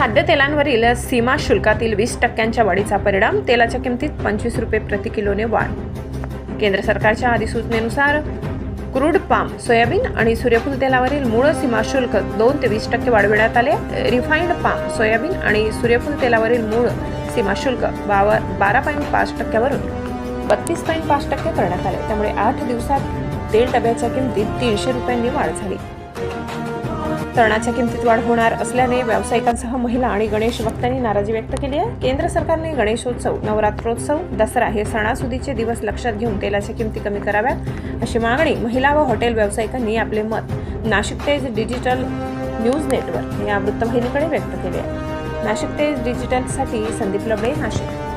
खाद्यतेलांवरील सीमा शुल्कातील वीस टक्क्यांच्या वाढीचा परिणाम तेलाच्या किमतीत पंचवीस रुपये प्रति किलोने वाढ. केंद्र सरकारच्या अधिसूचनेनुसार क्रूड पाम सोयाबीन आणि सूर्यफूल तेलावरील मूळ सीमा शुल्क दोन ते वीस टक्के वाढविण्यात आले. रिफाईंड पाम सोयाबीन आणि सूर्यफूल तेलावरील मूळ सीमा शुल्क बावा बारा पॉईंट पाच टक्क्यावरून बत्तीस पॉईंट पाच टक्के करण्यात आले. त्यामुळे आठ दिवसात तेल डब्याच्या किमतीत तीनशे रुपयांनी वाढ झाली. तरणाच्या किमतीत वाढ होणार असल्याने व्यावसायिकांसह महिला आणि गणेश भक्तांनी नाराजी व्यक्त केली आहे. केंद्र सरकारने गणेशोत्सव नवरात्रोत्सव दसरा हे सणासुदीचे दिवस लक्षात घेऊन तेलाच्या किमती कमी कराव्यात अशी मागणी महिला व हॉटेल व्यावसायिकांनी आपले मत नाशिक तेज डिजिटल न्यूज नेटवर्क या वृत्तवाहिनीकडे व्यक्त केले आहे. नाशिक तेज डिजिटलसाठी संदीप लबडे नाशिक.